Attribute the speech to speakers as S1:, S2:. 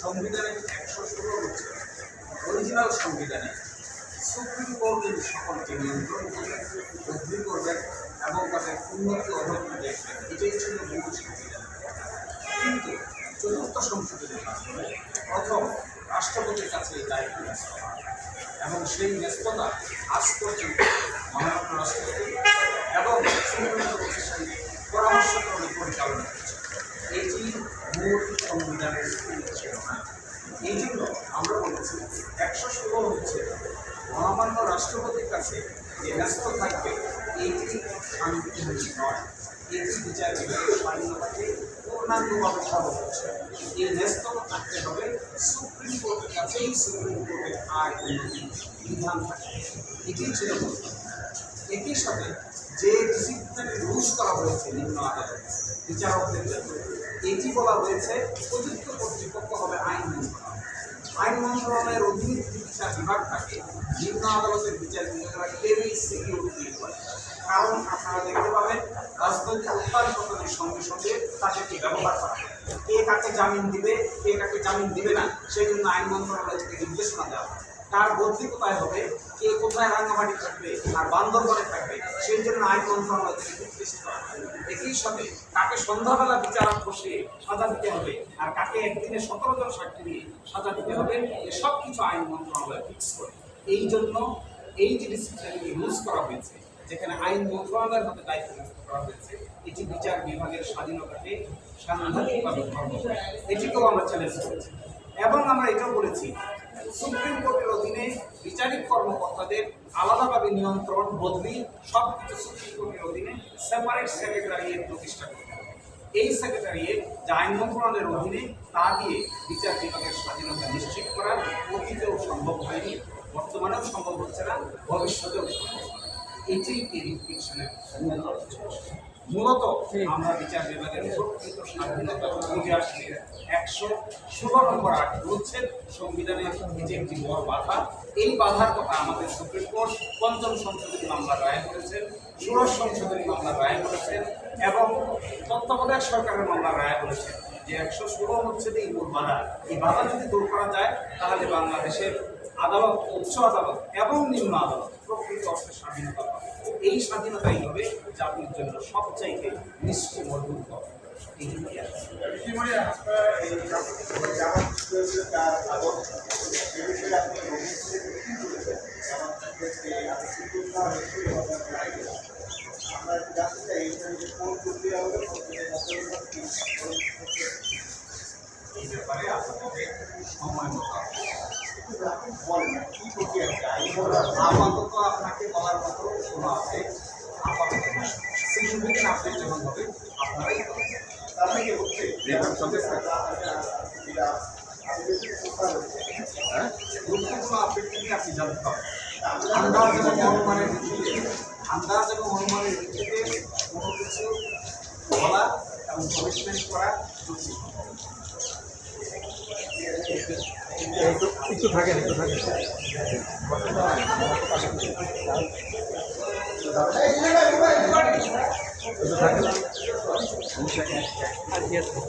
S1: সংবিধানের একশো ষোলো হচ্ছে সংবিধানে সুপ্রিম কোর্টের সকলকে নিয়ন্ত্রণ করবেন বৃদ্ধি করবেন এবং তাদের উন্নতি অধোন্নতি দেখবেন। এটাই ছিল সংশোধনের মাধ্যমে প্রথম রাষ্ট্রপতির কাছে এই দায়িত্ব ন্যস্ত এবং সেই ব্যস্ততা আজ পর্যন্ত মহারাষ্ট্র রাষ্ট্রপতি এবং সুপ্রিম সঙ্গে পরামর্শক্রমে পরিচালনা করছে এটি মূল সংবিধানের ছিল না এই জন্য আমরা বলেছি, একশো ষোলো হচ্ছে মহামান্য রাষ্ট্রপতির কাছে যে ব্যস্ত থাকবে, এটি শান্তিহীন নয়। এটি বিচার বিভাগের স্বাধীনতাকে খবর হচ্ছে এই ব্যস্ততা থাকতে হবে, সুপ্রিম কোর্টের কাছেই সুপ্রিম কোর্টের আইন বিধান থাকে এটি ছিল একই সাথে যে ডিসিপ্লিনারি রুলস করা হয়েছে নিম্ন আদালত, বিচারকদের জন্য, এটি বলা হয়েছে উপযুক্ত কর্তৃপক্ষ হবে আইন মন্ত্রণালয়। আইন মন্ত্রণালয়ের অধীনে যদি বিচার বিভাগ থাকে, নিম্ন আদালতের বিচার বিভাগরা কেউই সিকিউর ফিল করে কারণ আপনারা দেখতে পাবেন, রাজনৈতিক উত্তাল পতনের সঙ্গে সঙ্গে তাদেরকে ব্যবহার করা হয়। কে কাকে জামিন দিবে, কে কাকে জামিন দিবে না সেই জন্য আইন মন্ত্রণালয় থেকে নির্দেশনা দেওয়া হয় কার বদলি কোথায় হবে? কে কোথায় রাঙ্গামাটি থাকবে? আর বান্দরবনে থাকবে? সেই জন্য আইন মন্ত্রণালয় থেকে নির্দেশ করা হয় একই সাথে কাকে সন্ধ্যাবেলা বিচারক বসে সাজা দিতে হবে। আর কাকে একদিনে সতেরো জন সাক্ষী দিয়ে সাজা দিতে হবে এসব কিছু আইন মন্ত্রণালয় ফিক্স করে। এই জন্য এই যে ডিসিপ্লিনারি রুলস করা হয়েছে, যেখানে আইন মন্ত্রণালয়ের হাতে দায়িত্ব ন্যস্ত করা হয়েছে, এটি বিচার বিভাগের স্বাধীনতাকে সাংঘাতিকভাবে এটিকেও আমরা চ্যালেঞ্জ করেছি। এবং আমরা এটাও বলেছি সুপ্রিম কোর্টের অধীনে বিচারিক কর্মকর্তাদের আলাদাভাবে নিয়ন্ত্রণ বদলি সব কিছু সুপ্রিম কোর্টের অধীনে সেপারেট সেক্রেটারিয়েট প্রতিষ্ঠা করতে হবে। এই সেক্রেটারিয়েট যা আইন মন্ত্রণালয়ের অধীনে তা দিয়ে বিচার বিভাগের স্বাধীনতা নিশ্চিত করা অতীতেও সম্ভব হয়নি বর্তমানেও সম্ভব হচ্ছে না ভবিষ্যতেও সম্ভব হবে এটি এই রিফ্লেকশনের মূল মূলত আমরা বিচার বিভাগের স্বাধীনতা বুঝে আসছি একশো ষোলো নম্বর আট অনুচ্ছেদ সংবিধানের যে একটি বড় বাধা, এই বাধার কথা আমাদের সুপ্রিম কোর্ট পঞ্চম সংশোধনী মামলার রায় করেছেন ষোড়শ সংশোধনী মামলার রায় করেছেন এবং তত্ত্বাবধায়ক সরকারের মামলার রায় করেছেন যে একশো ষোলো অনুচ্ছেদে এই মূল বাধা, এই বাধা যদি দূর করা যায়, তাহলে বাংলাদেশের আদালত, উচ্চ আদালত এবং নিম্ন আদালত প্রকৃত অর্থে স্বাধীনতা পাবে। এই স্বাধীনতাই হবে জাতির জন্য সবচাইতে নিশ্চয় মজবুত হবে এই
S2: আপনার আপনার
S1: ব্যাপারে আপনাদের সময় মতো আপাতত আপনাকে বলার মতো কোনো আছে। আপাতত সিগনিফিকেন্ট আপডেট যখন হবে, আপনারাই আন্দাজ এবং অনুমানের ভিত্তিতে আন্দাজ এবং অনুমানের ভিত্তিতে কোনো কিছু বলা এবং কমিটমেন্ট করা উচিত
S3: একটু থাকেন একটু থাকেন একটু 成全你，看头